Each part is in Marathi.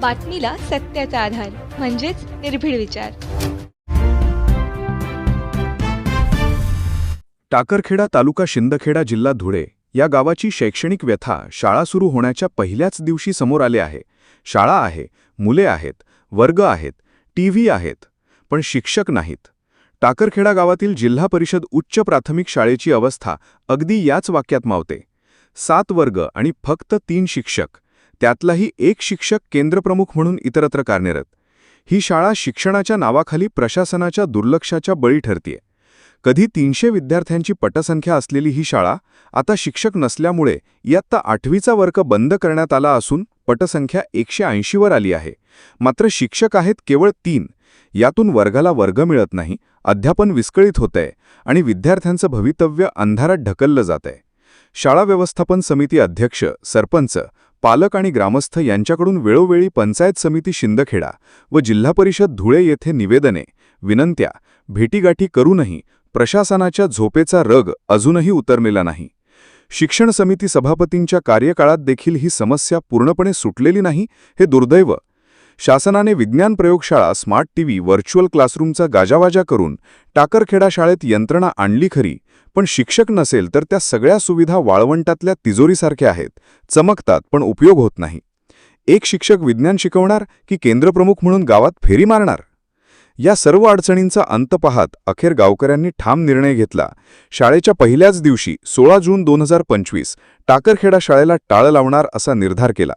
बातमीला सत्याचा आधार म्हणजेच निर्भीड विचार. टाकरखेडा तालुका शिंदखेडा जिल्हा धुळे या गावाची शैक्षणिक व्यथा शाळा सुरू होण्याच्या पहिल्याच दिवशी समोर आले आहे. शाळा आहे मुले आहेत वर्ग आहेत टीव्ही आहेत पण शिक्षक नाहीत. टाकरखेडा गावातील जिल्हा परिषद उच्च प्राथमिक शाळेची अवस्था अगदी याच वाक्यात मावते. सात वर्ग आणि फक्त तीन शिक्षक त्यातलाही एक शिक्षक केंद्रप्रमुख म्हणून इतरत्र कार्यरत. ही शाळा शिक्षणाच्या नावाखाली प्रशासनाच्या दुर्लक्षाच्या बळी ठरतीये. कधी तीनशे विद्यार्थ्यांची पटसंख्या असलेली ही शाळा आता शिक्षक नसल्यामुळे इयत्ता आठवीचा वर्ग बंद करण्यात आला असून पटसंख्या एकशे ऐंशीवर आली आहे. मात्र शिक्षक आहेत केवळ तीन. यातून वर्गाला वर्ग मिळत नाही अध्यापन विस्कळीत होतंय आणि विद्यार्थ्यांचं भवितव्य अंधारात ढकललं जातंय. शाळा व्यवस्थापन समिती अध्यक्ष सरपंच पालक आणि ग्रामस्थ यांच्याकडून वेळोवेळी पंचायत समिती शिंदखेडा व जिल्हा परिषद धुळे येथे निवेदने विनंत्या भेटीगाठी करूनही प्रशासनाच्या झोपेचा रग अजूनही उतरलेला नाही. शिक्षण समिती सभापतींच्या कार्यकाळात देखील ही समस्या पूर्णपणे सुटलेली नाही हे दुर्दैव शासनाने विज्ञान प्रयोगशाळा स्मार्ट टीव्ही व्हर्च्युअल क्लासरूमचा गाजावाजा करून टाकरखेडा शाळेत यंत्रणा आणली खरी पण शिक्षक नसेल तर त्या सगळ्या सुविधा वाळवंटातल्या तिजोरीसारख्या आहेत चमकतात पण उपयोग होत नाही. एक शिक्षक विज्ञान शिकवणार की केंद्रप्रमुख म्हणून गावात फेरी मारणार? या सर्व अडचणींचा अंत पाहत अखेर गावकऱ्यांनी ठाम निर्णय घेतला. शाळेच्या पहिल्याच दिवशी सोळा जून दोन हजार पंचवीस टाकरखेडा शाळेला टाळ लावणार असा निर्धार केला.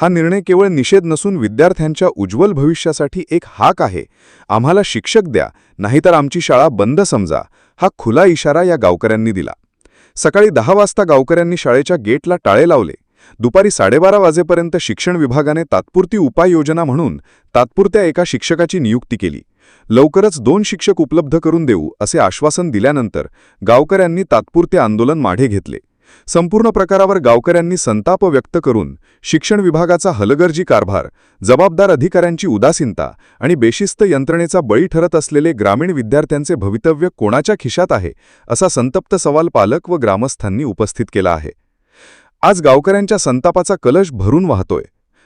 हा निर्णय केवळ निषेध नसून विद्यार्थ्यांच्या उज्ज्वल भविष्यासाठी एक हाक आहे. आम्हाला शिक्षक द्या नाहीतर आमची शाळा बंद समजा हा खुला इशारा या गावकऱ्यांनी दिला. सकाळी दहा वाजता गावकऱ्यांनी शाळेच्या गेटला टाळे लावले. दुपारी साडेबारा वाजेपर्यंत शिक्षण विभागाने तात्पुरती उपाययोजना म्हणून तात्पुरत्या एका शिक्षकाची नियुक्ती केली. लवकरच दोन शिक्षक उपलब्ध करून देऊ असे आश्वासन दिल्यानंतर गावकऱ्यांनी तात्पुरते आंदोलन माढे घेतले. संपूर्ण प्रकारावर गावकऱ्यांनी संताप व्यक्त करून शिक्षण विभागाचा हलगर्जी कारभार जबाबदार अधिकाऱ्यांची उदासीनता आणि बेशिस्त यंत्रणेचा बळी ठरत असलेले ग्रामीण विद्यार्थ्यांचे भवितव्य कोणाच्या खिशात आहे असा संतप्त सवाल पालक व ग्रामस्थांनी उपस्थित केला आहे. आज गावकऱ्यांच्या संतापाचा कलश भरून वाहतोय.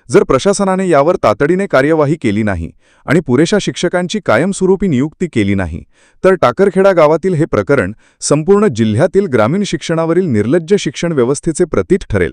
जर प्रशासनाने यावर तातडीने कार्यवाही केली नाही आणि पुरेशा शिक्षकांची कायमस्वरूपी नियुक्ती केली नाही तर टाकरखेडा गावातील हे प्रकरण संपूर्ण जिल्ह्यातील ग्रामीण शिक्षणावरील निर्लज्ज शिक्षण व्यवस्थेचे प्रतीक ठरेल.